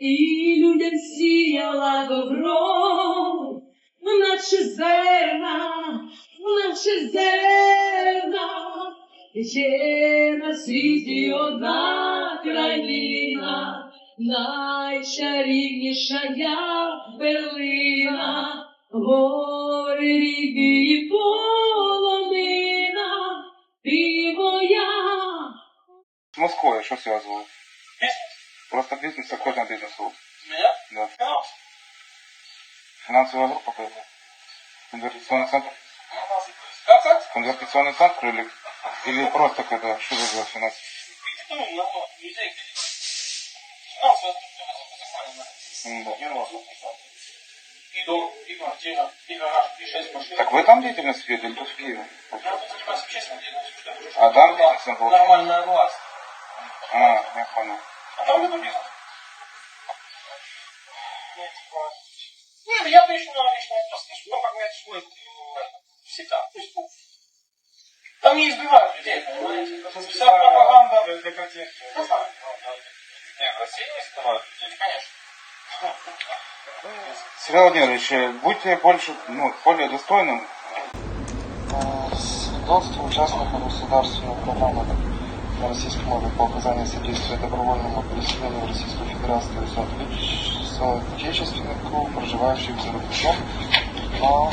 і людям сіяла добро, наче зерна, наче зерна, є на світі одна країна. Найчарівніша я перлина, гори ріки і полонина, ти моя. З Москвою що зв'язував? Е, Просто бизнес, какой там бизнес-клуб? Меня? Да. Финанс. Финансовая группа какая-то. Конвертационный центр? Конвертационный центр или, или просто какая-то шутка за финанс? Так вы там деятельность ведете или тут в Киеве? А там деятельность? Нормальная власть. А, я понял. Много туристов? Нет, ну я лично, лично не слишком, как говорят, что это ну, всегда. То ну, там не избивают людей, понимаете? Вся пропаганда. Для каких? Нет, Россия не избивают конечно. Сергей Владимирович, э, будьте больше, ну, более достойным. Э, Свидетельство участников государственного программы на российской мове по оказанию содействия добровольному переселению в Российскую Федерацию круг, проживающих за рубежом, на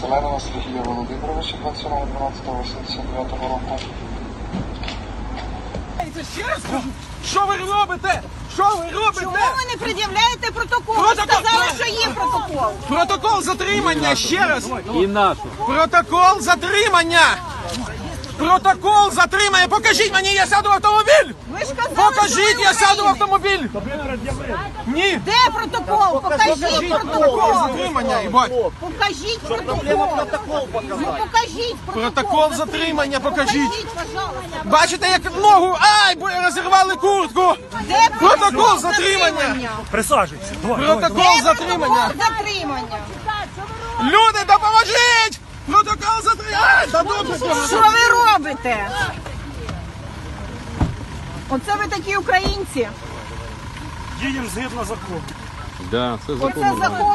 Селенова Сергія Володимировича 27.12.89 року. Ще раз кажу, що ви робите? Що ви робите? Чому ви не пред'являєте протокол? Протокол! Сказали, що є протокол. Протокол затримання, ще раз. Протокол затримання. Протокол затримання. Покажіть мені, я сяду в автомобіль. Ви ж казали, Покажіть, що ви я сяду в автомобіль. Ні. Де протокол? Покажіть Протокол протокол. затримання, їбать. Покажіть протокол. Ну покажіть протокол. Протокол затримання, покажіть. Покажіть, пожалуйста. Бачите, як ногу, ай, бо розірвали куртку. Де Протокол затримання. Присаджуйся. Давай, Протокол Де затримання. протокол затримання? Люди, допоможіть! Протокол затримання. Та добре, Що ви робите? Оце ви такі українці. Їдемо згідно закону. Да, це Оце закон.